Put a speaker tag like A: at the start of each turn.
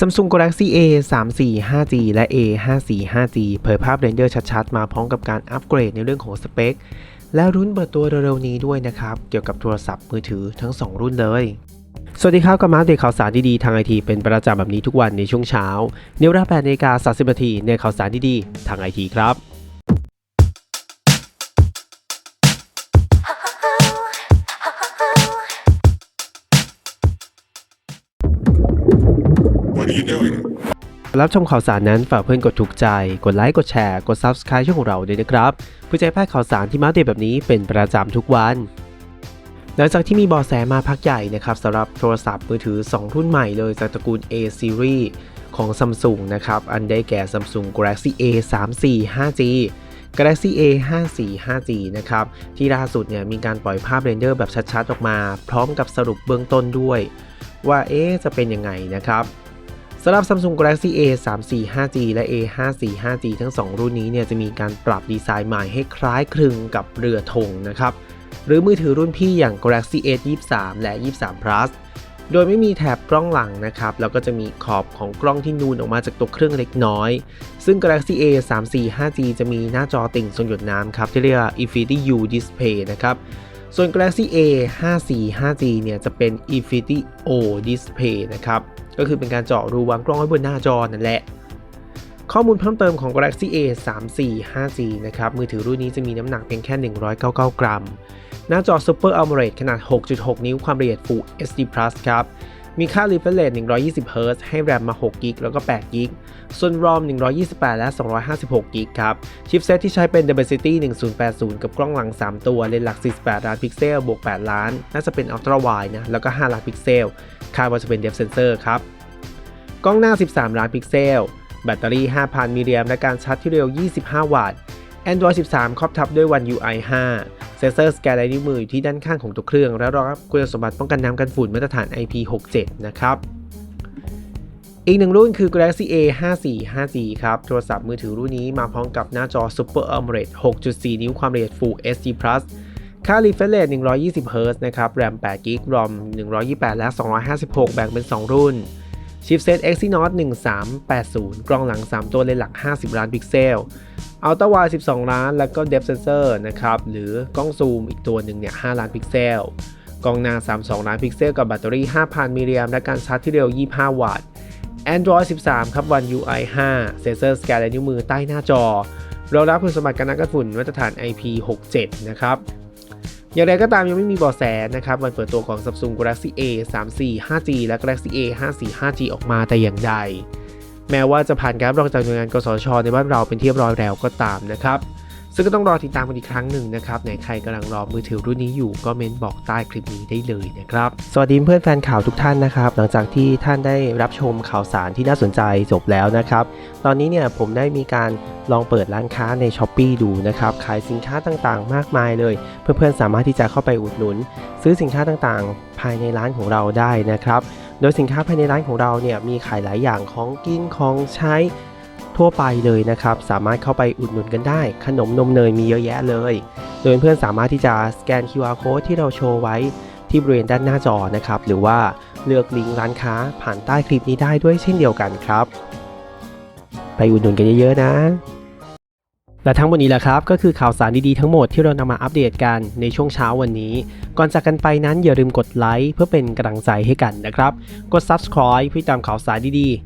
A: Samsung Galaxy A 3 4 5G และ A 5 4 5G เผยภาพเรนเดอร์ชัดๆ มาพร้อมกับการอัปเกรดในเรื่องของสเปค และรุ่นเปิดตัวเร็วๆนี้ด้วยนะครับ เกี่ยวกับโทรศัพท์มือถือทั้ง 2 รุ่นเลย สวัสดีครับกับมาอัปเดตข่าวสารดีๆ ทางไอทีเป็นประจำแบบนี้ทุกวันในช่วงเช้า เนวราแปนาฬิกา30นาทีในข่าวสารดีๆ ทางไอทีครับ รับชมข่าวสารนั้นฝากเพื่อนกดถูกใจ กดไลค์ กดแชร์ กด Subscribe ช่องของเราด้วยนะครับ เพื่อจะให้พลาดข่าวสารที่มาเดตแบบนี้เป็นประจำทุกวัน หลังจากที่มีเบอแสมาพักใหญ่นะครับสำหรับโทรศัพท์มือถือ 2 รุ่นใหม่เลยจากตระกูล A Series ของ Samsung นะครับ อันได้แก่ Samsung Galaxy A 3 4 5G Galaxy A 5 4 5G นะครับ ที่ล่าสุดเนี่ยมีการปล่อยภาพเรนเดอร์แบบชัดๆ ออกมา พร้อมกับสรุปเบื้องต้นด้วย ว่าเอ๊จะเป็นยังไงนะครับ สำหรับ Samsung Galaxy A 3 4 5G และ A 5 4 5G ทั้ง 2 รุ่นนี้เนี่ยจะมีการปรับดีไซน์ใหม่ให้คล้ายคลึงกับเรือธงนะครับ หรือมือถือรุ่นพี่อย่าง Galaxy S 23 และ 23 Plus โดยไม่มีแถบกล้องหลังนะครับ แล้วก็จะมีขอบของกล้องที่นูนออกมาจากตัวเครื่องเล็กน้อย ซึ่ง Galaxy A 3 4 5G จะมีหน้าจอติ่งทรงหยดน้ำครับ ที่เรียกว่า Infinity U Display นะครับ ส่วน Galaxy A 5 4 5G เนี่ยจะเป็น Infinity O Display นะครับ ก็คือเป็นการเจาะรูวางกล้องไว้บนหน้าจอนั่นแหละ ข้อมูลเพิ่มเติมของ Galaxy A 3 4 5G นะครับ มือถือรุ่นนี้จะมีน้ำหนักเพียงแค่ 199 กรัม หน้าจอ Super AMOLED ขนาด 6.6 นิ้วความละเอียด Full HD ครับ มีค่า refresh rate 120 Hz ให้แรมมา 6 g b แล้วก็8 g b ส่วน ROM 128 และ 256 g b ครับ ชิปเซตที่ใช้เป็น Dimensity 1080 กับกล้องหลัง 3 ตัวเลนส์หลัก 48 ล้านพิกเซล บวก 8 ล้าน น่าจะเป็น Ultra Wide นะ แล้วก็ 5 ล้านพิกเซล คาดว่าจะเป็น Depth Sensor ครับ กล้องหน้า 13 ล้านพิกเซล แบตเตอรี่ 5,000มิลลิแอมป์และการชาร์จที่เร็ว 25 วัตต์ Android 13 ครอบทับด้วย One UI 5 เซนเซอร์สแกนลายนิ้วมืออยู่ที่ด้านข้างของตัวเครื่อง และรองรับคุณสมบัติป้องกันน้ำกันฝุ่นมาตรฐาน IP67 นะครับอีกหนึ่งรุ่นคือ Galaxy A 5 4 5G ครับ โทรศัพท์มือถือรุ่นนี้มาพร้อมกับหน้าจอ Super AMOLED 6.4 นิ้วความละเอียด Full HD Plus ค่า refresh rate 120 Hz นะครับ RAM 8 g b ROM 128 และ 256 แบ่งเป็น 2 รุ่น ชิปเซต Exynos 1380 กล้องหลัง 3 ตัวเลนส์หลัก 50 ล้านพิกเซล Ultra Wide 12 ล้าน แล้วก็ Depth Sensor นะครับ หรือกล้องซูมอีกตัวหนึ่งเนี่ย 5 ล้านพิกเซล กล้องหน้า 32 ล้านพิกเซล กับแบตเตอรี่ 5,000 มิลลิแอมป์และการชาร์จที่เร็ว 25 วัตต์ Android 13 ครับ One UI 5 เซนเซอร์สแกนลายนิ้วมือใต้หน้าจอรองรับคุณสมบัติการนักกันฝุ่นมาตรฐาน IP67 นะครับ อย่างไรก็ตามยังไม่มีบอแสนะครับวันเปิดตัวของ Samsung Galaxy A 3 4 5G และ Galaxy A 5 4 5G ออกมาแต่อย่างใด แม้ว่าจะผ่านการรับรองจากหน่วยงานกสชในบ้านเราเป็นที่เรียบร้อยแล้วก็ตามนะครับ ซึ่งก็ต้องรอติดตามกันอีกครั้งหนึ่งนะครับไหนใครกำลังรอมือถือรุ่นนี้อยู่ก็เม้นบอกใต้คลิปนี้ได้เลยนะครับ สวัสดีเพื่อนแฟนข่าวทุกท่านนะครับ หลังจากที่ท่านได้รับชมข่าวสารที่น่าสนใจจบแล้วนะครับ ตอนนี้เนี่ยผมได้มีการลองเปิดร้านค้าใน s h อ p e e ดูนะครับ ขายสินค้าต่างๆ มากมายเลย เพื่อนๆสามารถที่จะเข้าไปอุดหนุน ซื้อสินค้าต่างๆ ภายในร้านของเราได้นะครับ โดยสินค้าภายในร้านของเราเนี่ยมีขายหลายอย่างของกินของใช้ ทั่วไปเลยนะครับ สามารถเข้าไปอุดหนุนกันได้ ขนมนมเนยมีเยอะแยะเลย โดยเพื่อนๆสามารถที่จะสแกน QR code ที่เราโชว์ไว้ที่บริเวณด้านหน้าจอนะครับ หรือว่าเลือกลิงก์ร้านค้าผ่านใต้คลิปนี้ได้ด้วยเช่นเดียวกันครับ ไปอุดหนุนกันเยอะๆนะและทั้งหมดนี้แหละครับ ก็คือข่าวสารดีๆทั้งหมดที่เรานำมาอัปเดตกันในช่วงเช้าวันนี้ ก่อนจากกันไปนั้นอย่าลืมกดไลค์เพื่อเป็นกำลังใจให้กันนะครับ กด subscribe เพื่อตามข่าวสารดีๆ